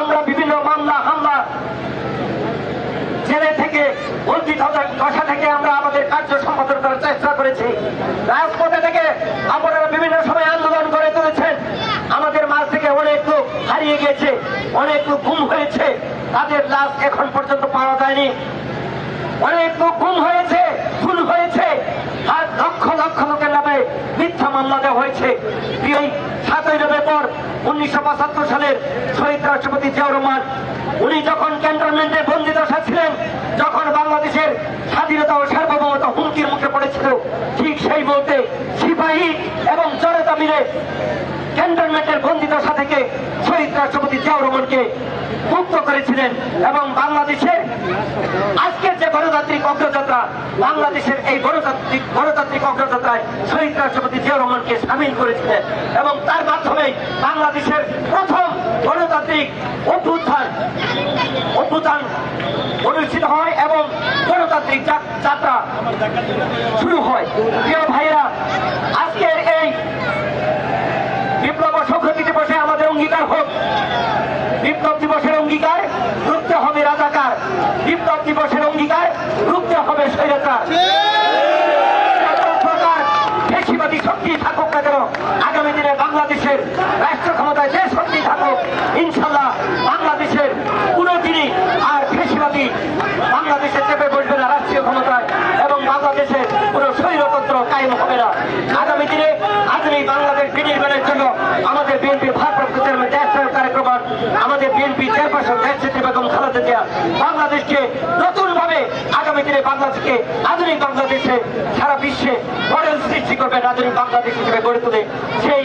আমরা বিভিন্ন মামলা, হামলা জেলে থেকে বঞ্চিত দশা থেকে আমরা আমাদের কার্য সম্পাদন করার চেষ্টা করেছি। রাজপথে থেকে আপনারা বিভিন্ন সময় আন্দোলন করে তুলেছেন। আমাদের মাঝ থেকে অনেক লোক হারিয়ে গেছে অনেক লোক গুম হয়েছে। তাদের লাশ এখন পর্যন্ত পাওয়া যায়নি। অনেক লোক গুম হয়েছে, খুন হয়েছে। আর লক্ষ লক্ষ লোকের নামে মিথ্যা মামলা দেওয়া হয়েছে। সাতই নভেম্বর উনিশশো পঁচাত্তর সালের শহীদ রাষ্ট্রপতি জিয়াউর রহমান, উনি যখন ক্যান্টনমেন্টে বন্দি দশা ছিলেন, যখন বাংলাদেশের স্বাধীনতা ও সার্বভৌমতা হুমকির মুখে পড়েছিল, ঠিক সেই মুহূর্তে সিপাহী এবং জনতা মিলে ক্যান্টনমেন্টের বন্দি দশা থেকে শহীদ রাষ্ট্রপতি জিয়াউর রহমানকে মুক্ত করেছিলেন এবং বাংলাদেশের আজকের যে গণতান্ত্রিক অগ্রযাত্রা বাংলাদেশের এই গণতান্ত্রিক গণতান্ত্রিক অগ্রযাত্রায় শহীদ রাষ্ট্রপতি জিয়াউর রহমানকে সামিল করেছিলেন এবং তার মাধ্যমে বাংলাদেশের প্রথম গণতান্ত্রিক অভ্যুত্থান অভ্যুত্থান অনুষ্ঠিত হয় এবং গণতান্ত্রিক যাত্রা শুরু হয়। প্রিয় ভাইরা আজকের এই বিপ্লব সংহতি দিবসে আমাদের অঙ্গীকার হোক। বিপ্লব দিবসের অঙ্গীকার, রুখতে হবে রাজাকার। বিপ্লব দিবসের অঙ্গীকার, রুখতে হবে স্বৈরাচার। আগামী দিনে বাংলাদেশের রাষ্ট্র ক্ষমতায় শক্তি থাকুক, ইনশাল্লাহ বাংলাদেশের আর বাংলাদেশে চেপে না রাষ্ট্রীয় ক্ষমতায়, এবং বাংলাদেশের কোনো স্বৈরতন্ত্র কায়েম হবে না। আগামী দিনে আধুনিক বাংলাদেশ বিনির্মাণের জন্য আমাদের বিএনপি ভারপ্রাপ্ত চেয়ারম্যান দেশ তারেক রহমান আমাদের বিএনপি চেয়ারপারসন নেত্রী বেগম খালেদা জিয়া বাংলাদেশকে নতুন ভাবে আগামী দিনে বাংলাদেশকে আধুনিক বাংলাদেশে সারা বিশ্বে মডেল সৃষ্টি করবেন, আধুনিক বাংলাদেশ হিসেবে গড়ে তুলে সেই